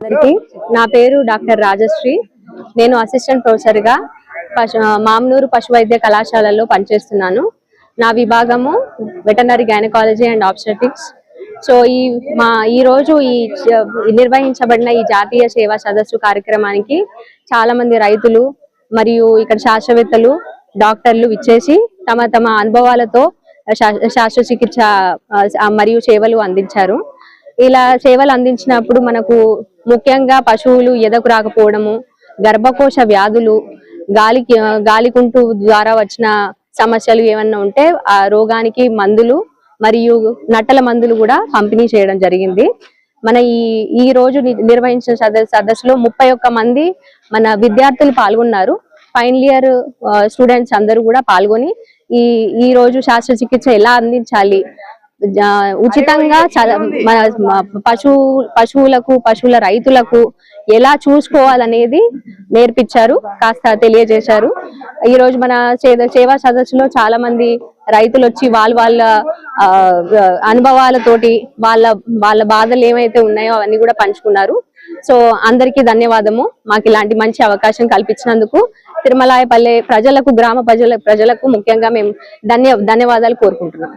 అందరికీ నా పేరు డాక్టర్ రాజశ్రీ. నేను అసిస్టెంట్ ప్రొఫెసర్గా పశు మామనూరు పశు వైద్య కళాశాలలో పనిచేస్తున్నాను. నా విభాగము veterinary gynaecology and obstetrics so ఈ మా ఈ రోజు ఈ నిర్వహించబడిన ఈ జాతీయ సేవా సదస్సు కార్యక్రమానికి చాలా మంది రైతులు మరియు ఇక్కడ శాస్త్రవేత్తలు డాక్టర్లు ఇచ్చేసి తమ తమ అనుభవాలతో శా- శాస్త్రచికిత్స మరియు సేవలు అందించారు. ఇలా సేవలు అందించినప్పుడు మనకు ముఖ్యంగా పశువులు ఎదకు రాకపోవడము గర్భకోశ వ్యాధులు గాలికి గాలికుంటు ద్వారా వచ్చిన సమస్యలు ఏమన్నా ఉంటే ఆ రోగానికి మందులు మరియు నట్టల మందులు కూడా పంపిణీ చేయడం జరిగింది. మన ఈ ఈ రోజు నిర్వహించిన సదస్సులో ముప్పై ఒక్క మంది మన విద్యార్థులు పాల్గొన్నారు. ఫైనల్ ఇయర్ స్టూడెంట్స్ అందరూ కూడా పాల్గొని ఈ ఈ రోజు శాస్త్రచికిత్స ఎలా అందించాలి ఉచితంగా పశువు పశువులకు పశువుల రైతులకు ఎలా చూసుకోవాలనేది నేర్పించారు కాస్త తెలియజేశారు. ఈ రోజు మన సేవా సదస్సులో చాలా మంది రైతులు వచ్చి వాళ్ళ వాళ్ళ ఆ, అనుభవాలతోటి వాళ్ళ వాళ్ళ బాధలు ఏమైతే ఉన్నాయో అవన్నీ కూడా పంచుకున్నారు. సో అందరికీ ధన్యవాదము. మాకు ఇలాంటి మంచి అవకాశం కల్పించినందుకు తిరుమలాయపల్లె ప్రజలకు గ్రామ ప్రజల ప్రజలకు ముఖ్యంగా మేము ధన్య ధన్యవాదాలు కోరుకుంటున్నాం.